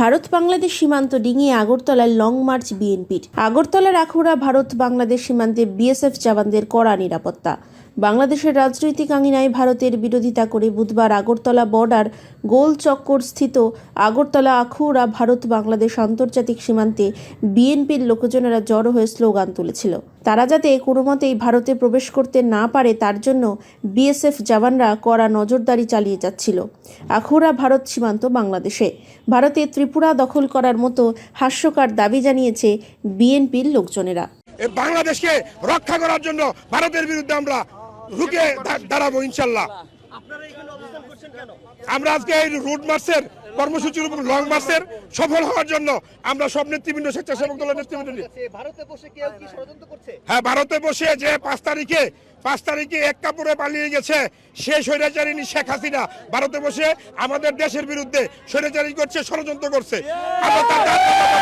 ভারত বাংলাদেশ সীমান্ত ডিঙিয়ে আগরতলায় long March বিএনপির। আগরতলার আখুড়া ভারত বাংলাদেশ সীমান্তে বিএসএফ জওয়ানদের কড়া নিরাপত্তা। বাংলাদেশের রাজনৈতিক আঙিনায় ভারতের বিরোধিতা করে বুধবার আগরতলা বর্ডার গোল চক্কর স্থিত আগরতলা আখুড়া ভারত বাংলাদেশ আন্তর্জাতিক সীমান্তে বিএনপির লোকজনেরা জড়ো হয়ে স্লোগান তুলেছিল। তারা যাতে কোনো মতেই ভারতে প্রবেশ করতে না পারে, তার জন্য বিএসএফ জওয়ানরা কড়া নজরদারি চালিয়ে যাচ্ছিল। আখোরা, ভারত সীমান্ত, বাংলাদেশে। ভারতে ত্রিপুরা দখল করার মতো হাস্যকর দাবি জানিয়েছে বিএনপির লোকজনেরা। বাংলাদেশকে রক্ষা করার জন্য ভারতের বিরুদ্ধে আমরা রুখে দাঁড়াবো ইনশাল্লাহ। আমরা আজকে এই রুট মার্চের কর্মসূচির উপর লং মার্চের সফল হওয়ার জন্য আমরা সব নেতৃবৃন্দ স্বেচ্ছাসেবক দলের নেতৃবৃন্দ হ্যাঁ ভারতে বসে যে পাঁচ তারিখে পাঁচ তারিখে এক কাপড়ে পালিয়ে গেছে সে স্বৈরাচারিণী শেখ হাসিনা। ভারতে বসে আমাদের দেশের বিরুদ্ধে স্বৈরাচারী করছে ষড়যন্ত্র করছে। আমরা তার জাতীয়তাবাদ